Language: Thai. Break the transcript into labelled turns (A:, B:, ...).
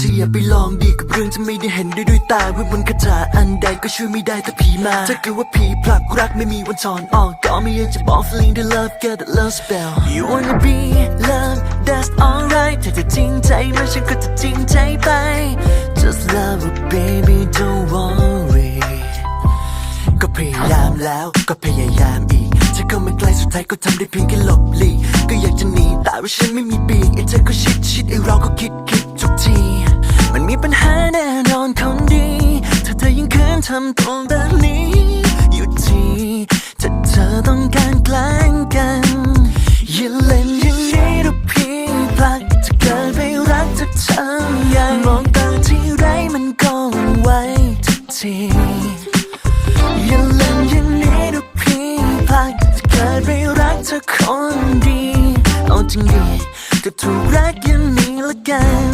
A: ถ้าอย่าไปลองดีกับเรื่องที่ไม่ได้เห็นด้วยด้วยตาเวทมนต์คาถาอันใดก็ช่วยไม่ได้ถ้าผีมา ถ้าเกิดว่าผีผลักรักไม่มีวันถอนออกก็ไม่อยากจะบอก feeling the love get the love spell you wanna be love that's alright ถ้าจะจริงใจมันฉันก็จะจริงใจไป just love it baby don't worry ก็พยายามแล้วก็พยายามอีกจะเข้ามาใกล้สุดท้ายก็ทำได้เพียงแค่หลบหลีกก็อยากจะหนีแต่ว่าฉันไม่มีปีกไอ้เธอก็ชิดชิดไอ้เราก็คิดคิด ทุกที มันมีปัญหาแน่นอนคนดี ถ้าเธอยังคืนทำตรงแบบนี้หยุดทีถ้าเธอต้องการแกล้งกันอย่าเล่นอย่างนี้หรืเพียงพลักจะเกิดไปรักจากเธออย่างมองตาที่ไรมันก็ไว้ทุกทีอย่าเล่นอย่างนี้หรืเพียงพลักจะเกิดไปรักเธอคนดีเอาจริงดีก็ถูกรักอย่างนี้ละกัน